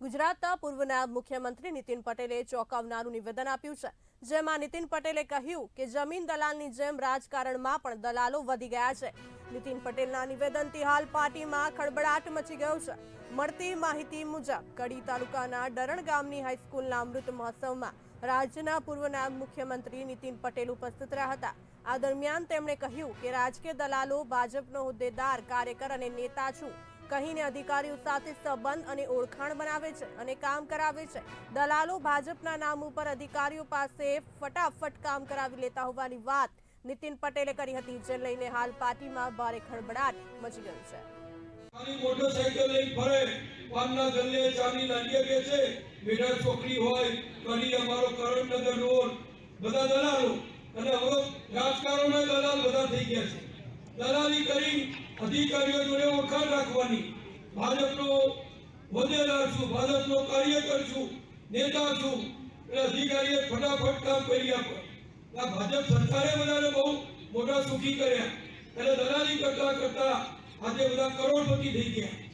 ગુજરાતના પૂર્વ નાયબ મુખ્યમંત્રી નીતિન પટેલે ચોંકાવનારું નિવેદન આપ્યું છે. જેમાં નીતિન પટેલે કહ્યું કે જમીન દલાલની જેમ રાજકારણમાં પણ દલાલો વધી ગયા છે. નીતિન પટેલના નિવેદનથી હાલ પાર્ટીમાં ખળબળાટ મચી ગયો છે. મળતી માહિતી મુજબ કડી તાલુકાના ડરણ ગામની હાઈસ્કૂલના અમૃત મહોત્સવમાં રાજ્યના પૂર્વ નાયબ મુખ્યમંત્રી નીતિન પટેલ ઉપસ્થિત રહ્યા હતા. આ દરમિયાન તેમણે કહ્યું કે રાજકીય દલાલો ભાજપનો હોદ્દેદાર, કાર્યકર અને નેતા છું. કહીને અધિકારીઓ સાથે સંબંધ અને ઓળખાણ બનાવે છે અને કામ કરાવે છે. દલાલો ભાજપના નામ ઉપર અધિકારીઓ પાસે ફટાફટ કામ કરાવી લેતા હોવાની વાત નીતિન પટેલે કરી હતી, જે લઈને હાલ પાર્ટીમાં ભારે ખળબડાટ મચી ગયું છે. મોટરસાઇકલ લઈને ફરે પાનના ગલ્લે ચાની લાંડીએ બેસે બેડા ચોકડી હોય કડી અમારો કરણનગર રોડ. બધા દલાલો અને હવે રાજકારણમાં દલાલ બધા થઈ ગયા છે. દલાલી કરી અધિકારીઓ જોડે ઓળખાણ રાખવાની ભાજપનો હોદ્દેદાર છું, ભાજપનો કાર્યકર છું, નેતા છું. એટલે અધિકારીએ ફટાફટ કામ કરી આપે આ ભાજપ સરકારે બધાને બહુ મોટા સુખી કર્યા. એટલે દલાલી કરતા કરતા આજે બધા કરોડપતિ થઈ ગયા.